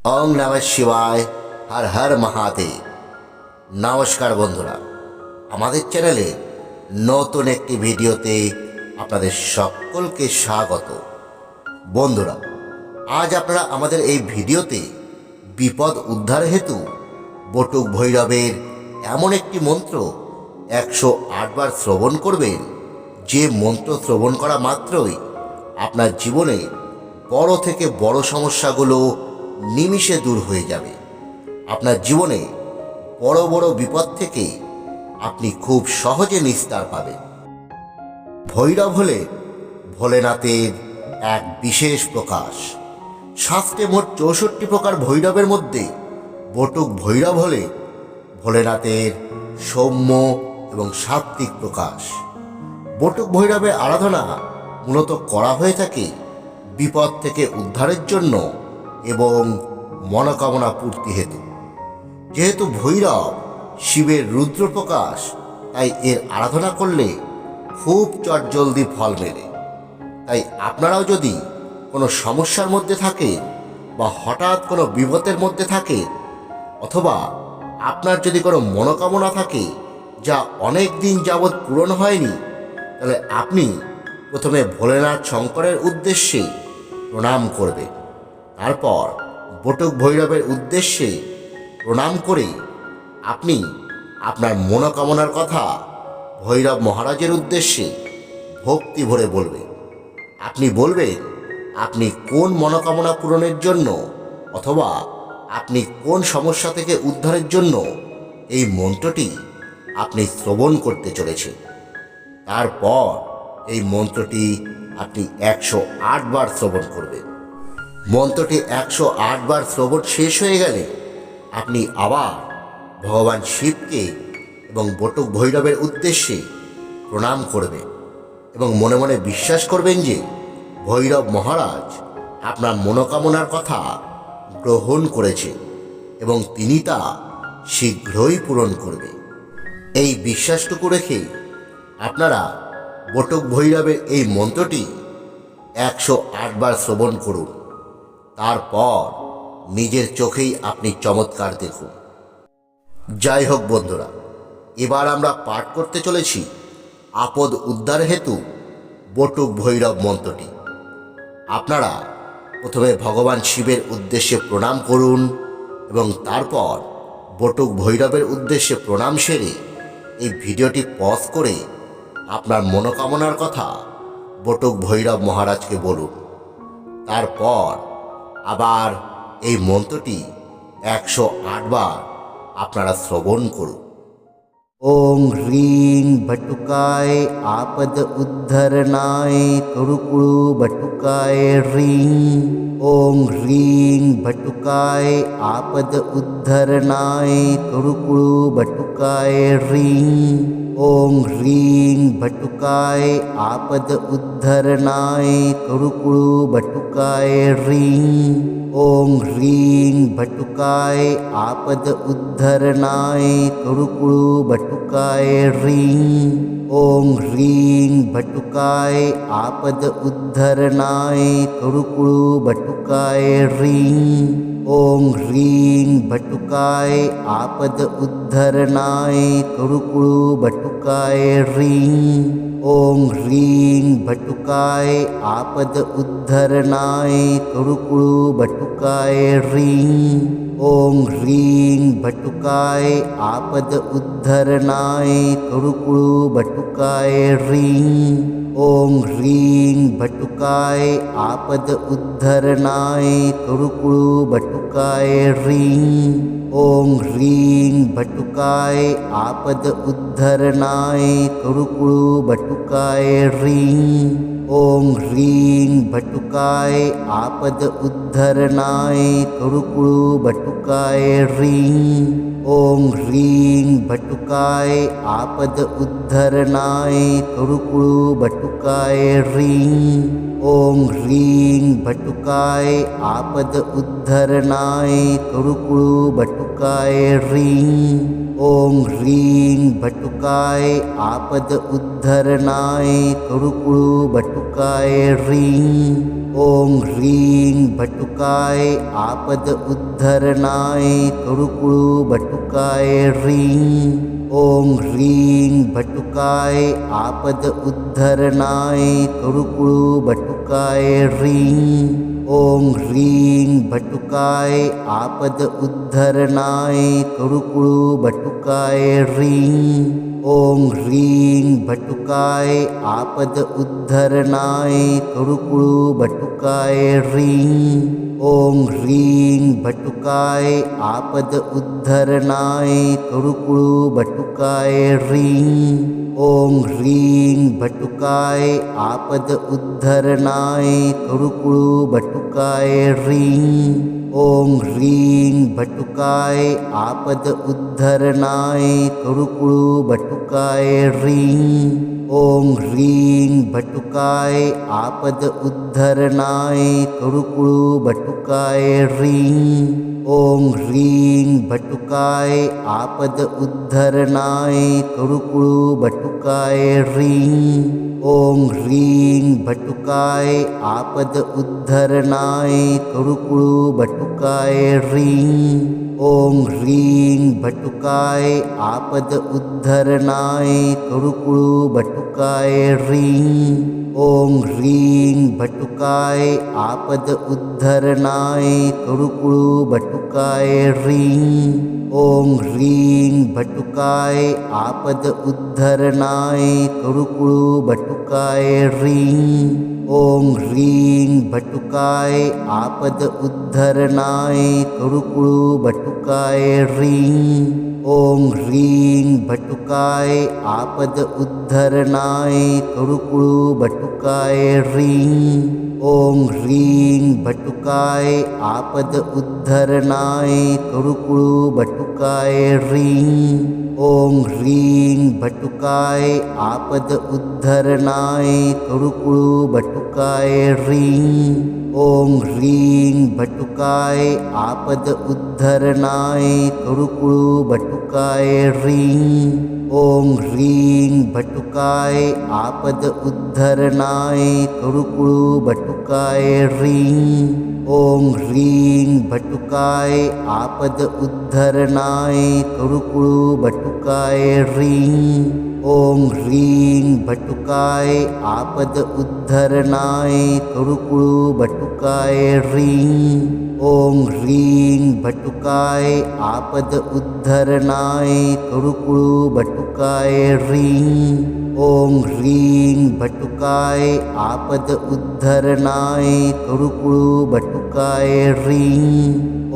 ওং নম শিবায়, হর হর মহাদেব। নমস্কার বন্ধুরা, আমাদের চ্যানেলে নতুন একটি ভিডিওতে আপনাদের সকলকে স্বাগত। বন্ধুরা, আজ আপনারা আমাদের এই ভিডিওতে বিপদ উদ্ধার হেতু বটুক ভৈরবের এমন একটি মন্ত্র একশো আটবার শ্রবণ করবেন। যে মন্ত্র শ্রবণ করা মাত্রই আপনার জীবনে বড় থেকে বড় সমস্যাগুলো নিমিষে দূর হয়ে যাবে। আপনার জীবনে বড় বড় বিপদ থেকে আপনি খুব সহজে নিস্তার পাবেন। ভৈরব হলে ভোলেনাথের এক বিশেষ প্রকাশ। শাস্ত্রে মোট চৌষট্টি প্রকার ভৈরবের মধ্যে বটুক ভৈরব হলে ভোলেনাথের সৌম্য এবং সাত্ত্বিক প্রকাশ। বটুক ভৈরবের আরাধনা মূলত করা হয়ে থাকে বিপদ থেকে উদ্ধারের জন্য এবং মনোকামনা পূর্তি হেতু। যেহেতু ভৈরব শিবের রুদ্র প্রকাশ তাই এর আরাধনা করলে খুব চটজলদি ফল মেলে। তাই আপনারাও যদি কোনো সমস্যার মধ্যে থাকে বা হঠাৎ কোনো বিপদের মধ্যে থাকে অথবা আপনার যদি কোনো মনোকামনা থাকে যা অনেক দিন যাবৎ পূরণ হয়নি, তাহলে আপনি প্রথমে ভোলেনাথ শঙ্করের উদ্দেশ্যে প্রণাম করবেন। তারপর বটুক ভৈরবের উদ্দেশ্যে প্রণাম করে আপনি আপনার মনোকামনার কথা ভৈরব মহারাজের উদ্দেশ্যে ভক্তি ভরে বলবেন। আপনি বলবেন, আপনি কোন মনোকামনা পূরণের জন্য অথবা আপনি কোন সমস্যা থেকে উদ্ধারের জন্য এই মন্ত্রটি আপনি শ্রবণ করতে চলেছেন? তারপর এই মন্ত্রটি আপনি একশো বার শ্রবণ করবেন। মন্ত্রটি একশো বার শ্রবণ শেষ হয়ে গেলে আপনি আবার ভগবান শিবকে এবং বটুক ভৈরবের উদ্দেশ্যে প্রণাম করবেন এবং মনে মনে বিশ্বাস করবেন যে ভৈরব মহারাজ আপনার মনোকামনার কথা গ্রহণ করেছে এবং তিনি তা শীঘ্রই পূরণ করবে এই বিশ্বাসটুকু রেখে আপনারা বটক ভৈরবের এই মন্ত্রটি একশো বার শ্রবণ করুন। তারপর নিজের চোখেই আপনি চমৎকার দেখুন। যাই হোক বন্ধুরা, এবার আমরা পাঠ করতে চলেছি আপদ উদ্ধার হেতু বটুক ভৈরব মন্ত্রটি। আপনারা প্রথমে ভগবান শিবের উদ্দেশ্যে প্রণাম করুন এবং তারপর বটুক ভৈরবের উদ্দেশ্যে প্রণাম সেরে এই ভিডিওটি পজ করে আপনার মনোকামনার কথা বটুক ভৈরব মহারাজকে বলুন। তারপর আবার এই মন্ত্রটি একশো আটবার আপনারা শ্রবণ করুন। ওং হ্রিং ভটুকায় আপদ উদ্ধরণায় কুরুকুরু ভটুকায় হ্রিং। ওং হ্রিং ভটুকায় আপদ উদ্ধরণায় কুরুকুরু ভটুকায় হ্রিং। ओम ह्रीं भटुकाय आपद उद्धरणाय कुळुकुळु भटुकाय ह्रीं। ओम ह्रीं भटुकाय आपद उद्धरणाय कुळुकुळु भटुकाय ह्रीं। ओम ह्रीं भटुकाय आपद उद्धरणाय कुळुकुळु भटुकाय ह्रीं। ॐ ह्रीं भटुकाय आपद उद्धरणाय कुळुकुळु भटुकाय ह्रीं। ॐ ह्रीं भटुकाय आपद उद्धरणाय कुळुकुळु भटुकाय ह्रीं। ॐ ह्रीं भटुकाय आपद उद्धरणाय कुळुकुळु भटुकाय ह्रीं। ओम ह्रीं भटुकाय आपद उद्धरणाय कुरुकुरु भटुकाय ह्रीं। ओम ह्रीं भटुकाय आपद उद्धरणाय कुरुकुरु भटुकाय ह्रीं। ओं ह्रीं भटुकाय आपद उद्धरणाय कुळुकुळु भटुकाय ह्रीं। ओं ह्रीं भटुकाय आपद उद्धरणाय कुळुकुळु भटुकाय ह्रीं। ओं ह्रीं भटुकाय आपद उद्धरणाय कुळुकुळु भटुकाय ह्रीं। ॐ ह्रीं भटुकाय आपद उद्धरणाय कुडुकुडु भटुकाय ह्रीं। ॐ ह्रीं भटुकाय आपद उद्धरणाय कुडुकुडु भटुकाय ह्रीं। ॐ ह्रीं भटुकाय आपद उद्धरणाय कुडुकुडु भटुकाय ह्रीं। ॐ ह्रीं भटुकाय आपद उद्धरणाय कुडुकुडु भटुकाय ह्रीं। ॐ ह्रीं भटुकाय आपद उद्धरणाय करुकुळु भटुकाय ह्रीं। ॐ ह्रीं भटुकाय आपद उद्धरणाय करुकुळु भटुकाय ह्रीं। ॐ ह्रीं भटुकाय आपद उद्धरणाय करुकुळु भटुकाय ह्रीं। ॐ ह्रीं भटुकाय आपद उद्धरणाय करुकुळु भटुकाय ह्रीं। ॐ ह्रीं भटुकाय आपद उद्धरणाय करुकुळु भटुकाय ह्रीं। ॐ ह्रीं भटुकाय आपद उद्धरणाय करुकुळु भटुकाय ह्रीं। ॐ ह्रीं भटुकाय आपद उद्धरणाय करुकुळु भटुकाय ह्रीं। ॐ ह्रीं भटुकाय आपद उद्धरणाय कुळुकुळु भटुकाय ह्रीं। ॐ ह्रीं भटुकाय आपद उद्धरणाय कुळुकुळु भटुकाय ह्रीं। ॐ ह्रीं भटुकाय आपद उद्धरणाय कुळुकुळु भटुकाय ह्रीं। ॐ ह्रीं भटुकाय आपद उद्धरणाय कुळुकुळु भटुकाय ह्रीं। ॐ ह्रीं भटुकाय आपद उद्धरणाय करुकुळु भटुकाय ह्रीं ॐ ह्रीं भटुकाय आपद उद्धरणाय करुकुळु भटुकाय ह्रीं ॐ ह्रीं भटुकाय आपद उद्धरणाय कुळुकुळु भटुकाय ह्रीं। ॐ ह्रीं भटुकाय आपद उद्धरणाय कुळुकुळु भटुकाय ह्रीं। ॐ ह्रीं भटुकाय आपद उद्धरणाय करुकुळु भटुकाय ह्रीं। ॐ ह्रीं भटुकाय आपद उद्धरणाय करुकुळु भटुकाय ह्रीं। ॐ ह्रीं भटुकाय आपद उद्धरणाय करुकुळु भटुकाय ह्रीं। ॐ ह्रीं भटुकाय आपद उद्धरणाय भटु भटुकाय ह्रीं ॐ ह्रीं भटुकाय आपद उद्धरणाय करुकुळु भटुकाय ह्रीं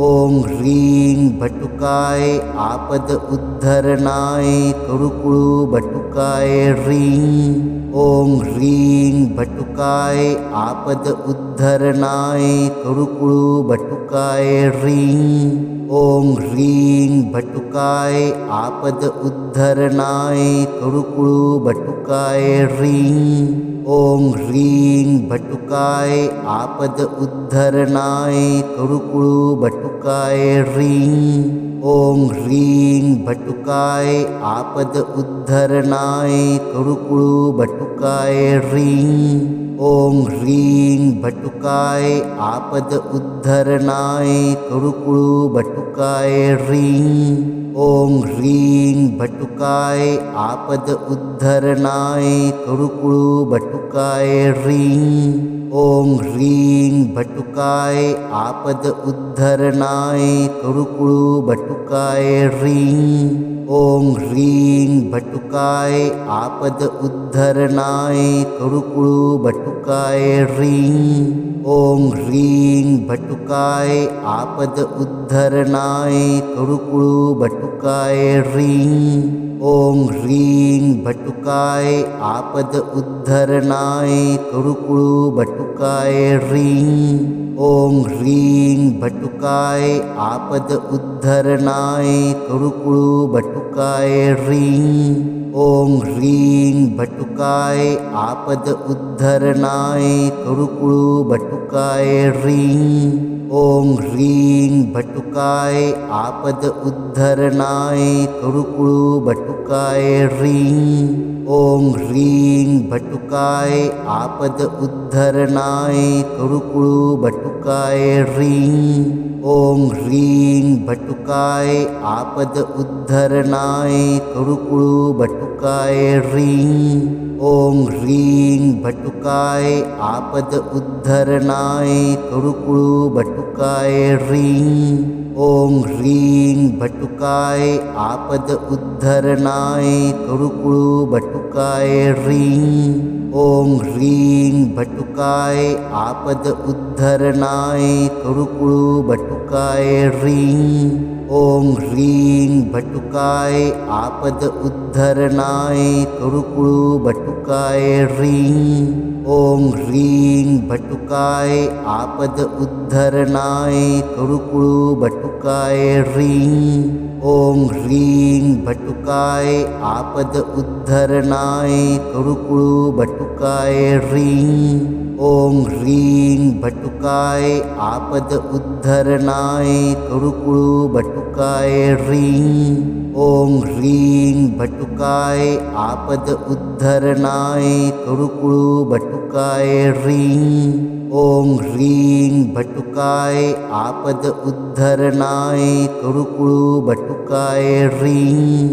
ॐ ह्रीं भटुकाय आपद उद्धरणाय करुकुळु भटुकाय ह्रीं ॐ ह्रीं भटुकाय आपद उद्धरणाय करुकुळु भटुकाय ह्रीं ॐ ह्रीं भटुकाय आपद उद्धरणाय करुकुळु भटुकाय ह्रीं ॐ ह्रीं भटुकाय आपद उद्धरणाय करुकुळु भटुकाय ह्रीं ॐ ह्रीं भटुकाय आपद उद्धरणाय करुकुळु भटुकाय ह्रीं ॐ ह्रीं भटुकाय आपद उद्धरणाय करुकुळु भटुकाय ह्रीं। ओं ह्रीं भटुकाय आपद उद्धरणाय करुकुळु भटुकाय ह्रीं। ॐ ह्रीं भटुकाय आपद उद्धरणाय कुळुकुळु भटुकाय ह्रीं। ॐ ह्रीं भटुकाय आपद उद्धरणाय कुळुकुळु भटुकाय ह्रीं। ॐ ह्रीं भटुकाय आपद उद्धरणाय कुळुकुळु भटुकाय ह्रीं। ओम ह्रीं भटुकाय आपद उद्धरणाय कुळुकुळु भटुकाय ह्रीं। ओम ह्रीं भटुकाय आपद उद्धरणाय कुळुकुळु भटुकाय ह्रीं। ओम ह्रीं भटुकाय आपद उद्धरणाय कुळुकुळु भटुकाय ह्रीं। ओं ह्रीं भटुकाय आपद उद्धरणाय कुळुकुळु भटुकाय ह्रीं। ओं ह्रीं भटुकाय आपद उद्धरणाय कुळुकुळु भटुकाय ह्रीं। ओं ह्रीं भटुकाय आपद उद्धरणाय कुळुकुळु भटुकाय ह्रीं। ॐ ह्रीं भटुकाय आपद उद्धरणाय करुकुळु भटुकाय ह्रीं ॐ ह्रीं भटुकाय आपद उद्धरणाय करुकुळु भटुकाय ह्रीं। ॐ ह्रीं भटुकाय आपद उद्धरणाय करुकुळु भटुकाय ह्रीं। ॐ ह्रीं भटुकाय आपद उद्धरणाय करुकुळु भटुकाय ह्रीं। ॐ ह्रीं भटुकाय आपद उद्धरणाय भटु भटुकाय ह्रीं ॐ ह्रीं भटुकाय आपद उद्धरणाय करुकुळु भटुकाय ह्रीं ॐ ह्रीं भटुकाय आपद उद्धरणाय करुकुळु भटुकाय ह्रीं ॐ ह्रीं भटुकाय आपद उद्धरणाय करुकुळु भटुकाय ह्रीं ओं ह्रीं भटुकाय आपद उद्धरणाय कुळुकुळु भटुकाय ह्रीं।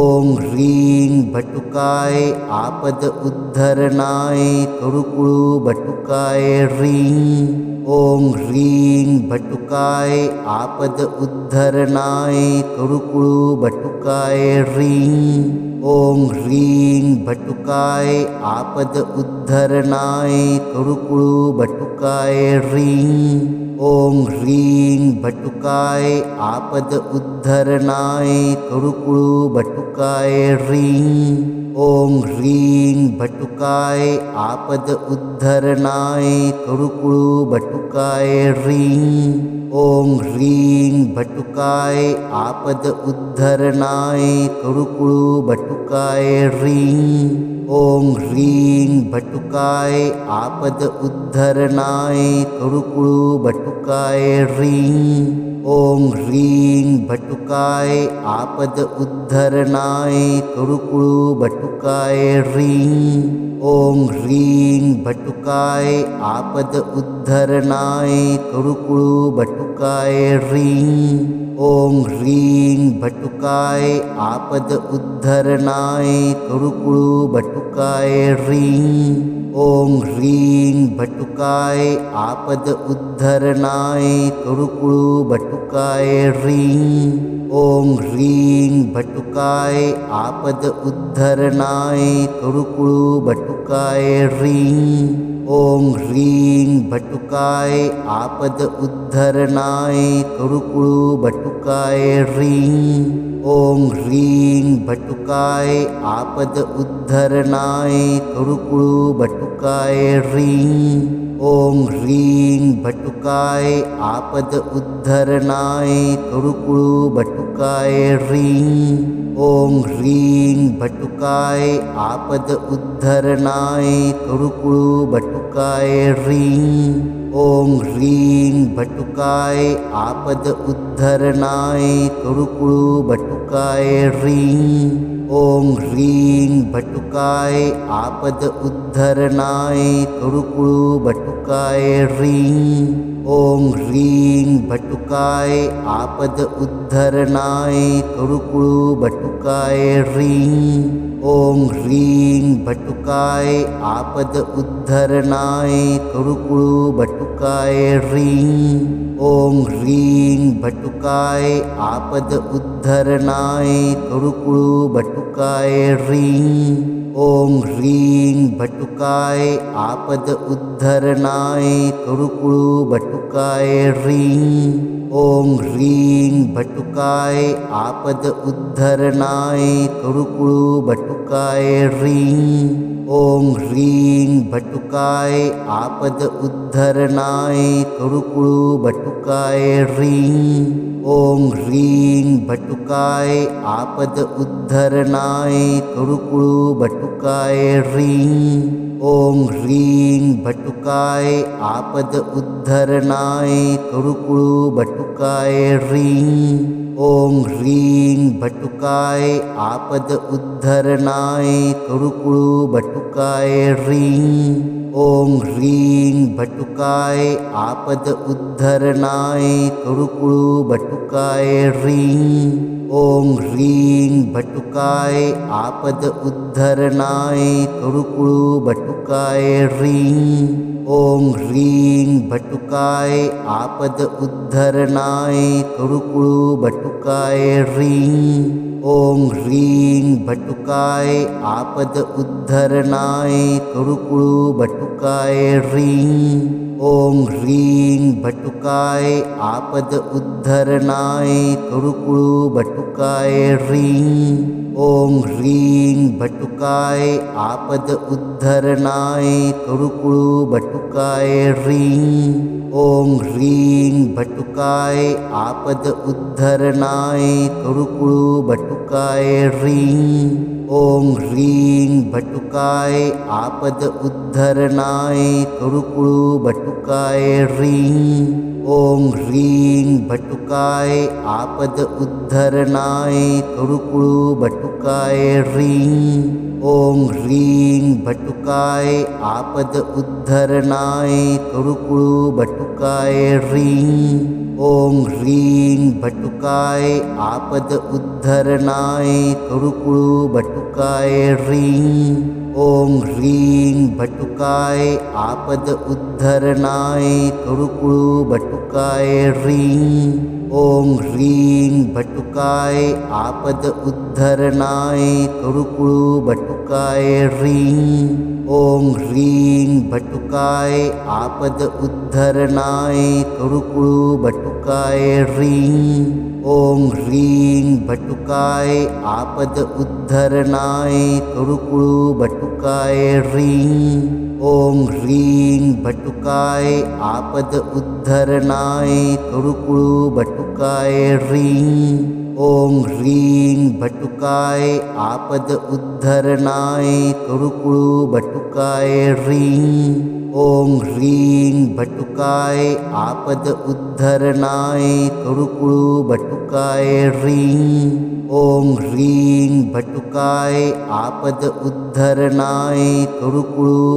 ॐ ह्रीं भटुकाय आपद उद्धरणाय कुळुकुळु भटुकाय ह्रीं। ॐ ह्रीं भटुकाय आपद उद्धरणाय कुळुकुळु भटुकाय ह्रीं। ओम ह्रीं भटुकाय आपद उद्धरणाय कुळुकुळु भटुकाय ह्रीं। ओम ह्रीं भटुकाय आपद उद्धरणाय कुळुकुळु भटुकाय ह्रीं। ओम ह्रीं भटुकाय आपद उद्धरणाय कुळुकुळु भटुकाय ह्रीं। ॐ ह्रीं भटुकाय आपद उद्धरणाय कुळुकुळु भटुकाय ह्रीं। ॐ ह्रीं भटुकाय आपद उद्धरणाय कुळुकुळु भटुकाय ह्रीं। ॐ ह्रीं भटुकाय आपद उद्धरणाय कुळुकुळु भटुकाय ह्रीं। ॐ ह्रीं भटुकाय आपद धरणाय करुकुळु भटुकाय ह्रीं ॐ ह्रीं भटुकाय आपद उद्धरणाय करुकुळु भटुकाय ह्रीं ॐ ह्रीं भटुकाय आपद उद्धरणाय करुकुळु भटुकाय ह्रीं ॐ ह्रीं भटुकाय आपद उद्धरणाय करुकुळु भटुकाय ह्रीं ॐ ह्रीं भटुकाय आपद उद्धरणाय करुकुळु भटुकाय ह्रीं। ॐ ह्रीं भटुकाय आपद उद्धरणाय करुकुळु भटुकाय ह्रीं। ओम ह्रीं भटुकाय आपद उद्धरणाय करुकुळु भटुकाय ह्रीं। ओम ह्रीं भटुकाय आपद उद्धरणाय करुकुळु भटुकाय ह्रीं। ओम ह्रीं भटुकाय आपद उद्धरणाय करुकुळु भटुकाय ह्रीं। ॐ ह्रीं भटुकाय आपद उद्धरणाय कुरुकुळु भटुकाय ह्रीं। ओं ह्रीं भटुकाय आपद उद्धरणाय कुळुकुळु भटुकाय ह्रीं। ॐ ह्रीं भटुकाय आपद उद्धरणाय कुळुकुळु भटुकाय ह्रीं। ओं ह्रीं भटुकाय आपद उद्धरणाय कुळुकुळु भटुकाय ह्रीं। ॐ ह्रीं भटुकाय आपद उद्धरणाय कुळुकुळु भटुकाय ह्रीं। ॐ ह्रीं भटुकाय आपद उद्धरणाय कुळुकुळु भटुकाय ह्रीं। ॐ ह्रीं भटुकाय आपद उद्धरणाय कुळुकुळु भटुकाय ह्रीं। ओं ह्रीं भटुकाय आपद उद्धरणाय कुळुकुळु भटुकाय ह्रीं। ओं ह्रीं भटुकाय आपद उद्धरणाय कुळुकुळु भटुकाय ह्रीं। ओं ह्रीं भटुकाय आपद उद्धरणाय कुळुकुळु भटुकाय ह्रीं। ॐ ह्रीं भटुकाय आपद उद्धरणाय कुळुकुळु भटुकाय ह्रीं। ॐ ह्रीं भटुकाय आपद उद्धरणाय कुळुकुळु भटुकाय ह्रीं। ॐ ह्रीं भटुकाय आपद उद्धरणाय करुकुळू भटुकाय ह्रीं। ॐ ह्रीं भटुकाय आपद उद्धरणाय करुकुळू भटुकाय ह्रीं। ॐ ह्रीं भटुकाय आपद उद्धरणाय करुकुळू भटुकाय ह्रीं। ॐ ह्रीं भटुकाय आपद उद्धरणाय कुळुकुळु भटुकाय ह्रीं। ॐ ह्रीं भटुकाय आपद उद्धरणाय कुळुकुळु भटुकाय ह्रीं। ॐ ह्रीं भटुकाय आपद उद्धरणाय कुळुकुळु भटुकाय ह्रीं। ॐ ह्रीं भटुकाय आपद उद्धरणाय भटु भटुकाय ह्रीं ॐ ह्रीं भटुकाय आपद उद्धरणाय कुळुकुळु भटुकाय ह्रीं ॐ ह्रीं भटुकाय आपद उद्धरणाय कुळुकुळु भटुकाय ह्रीं ॐ ह्रीं भटुकाय आपद उद्धरणाय कुळुकुळु भटुकाय ह्रीं ॐ ह्रीं भटुकाय आपद उद्धरणाय कुळुकुळु भटुकाय ह्रीं। ॐ ह्रीं भटुकाय आपद उद्धरणाय कुळुकुळु भटुकाय ह्रीं। ओम ह्रीं भटुकाय आपद उद्धरणाय कुळुकुळु भटुकाय ह्रीं। ओम ह्रीं भटुकाय आपद उद्धरणाय कुळुकुळु भटुकाय ह्रीं। ॐ ह्रीं भटुकाय आपद उद्धरणाय करुकुळू भटुकाय ह्रीं। ॐ ह्रीं भटुकाय आपद उद्धरणाय करुकुळू भटुकाय ह्रीं। ॐ ह्रीं भटुकाय आपद उद्धरणाय करुकुळू